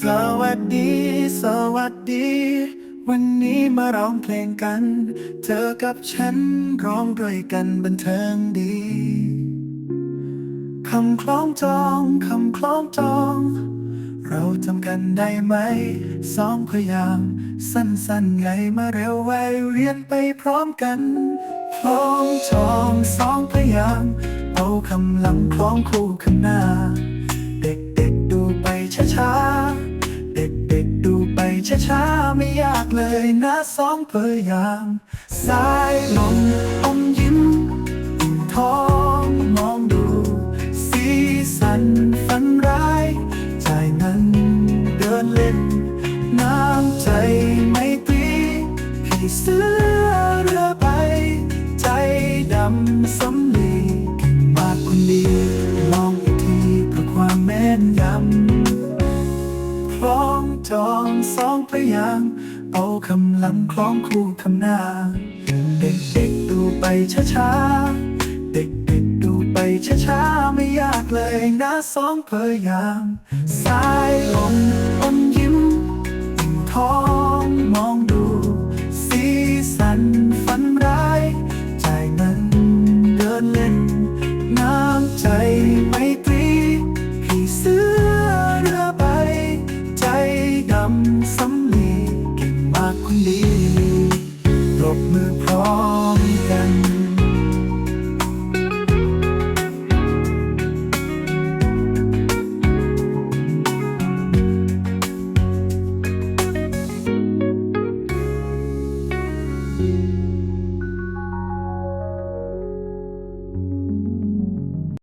สวัสดี สวัสดี วันนี้มาร้องเพลงกัน เธอกับฉันร้องด้วยกันบันเทิงดี คำคล้องจอง คำคล้องจอง เราทำกันได้ไหม สองพยางสั้นๆไงมาเร็วไวเรียนไปพร้อมกันคล้องจองสองพยาง เอาคำลำคล้องครูข้างหน้า เด็กๆดูไปช้าๆ เด็กๆดูไปช้าๆ ไม่ยากเลยนะสองเพยางสายลมอมยิ้มอิ่มท้องมองดู สีสันฝันร้ายใจนั้นเดินเล่น น้ำใจไม่ตรีพี่เสือ จองสองพยาง เอาคำลำคล้องคู่คำหน้า เด็กๆดูไปช้าๆ เด็กๆดูไปช้าๆ ไม่ยากเลยนะสองพยางสา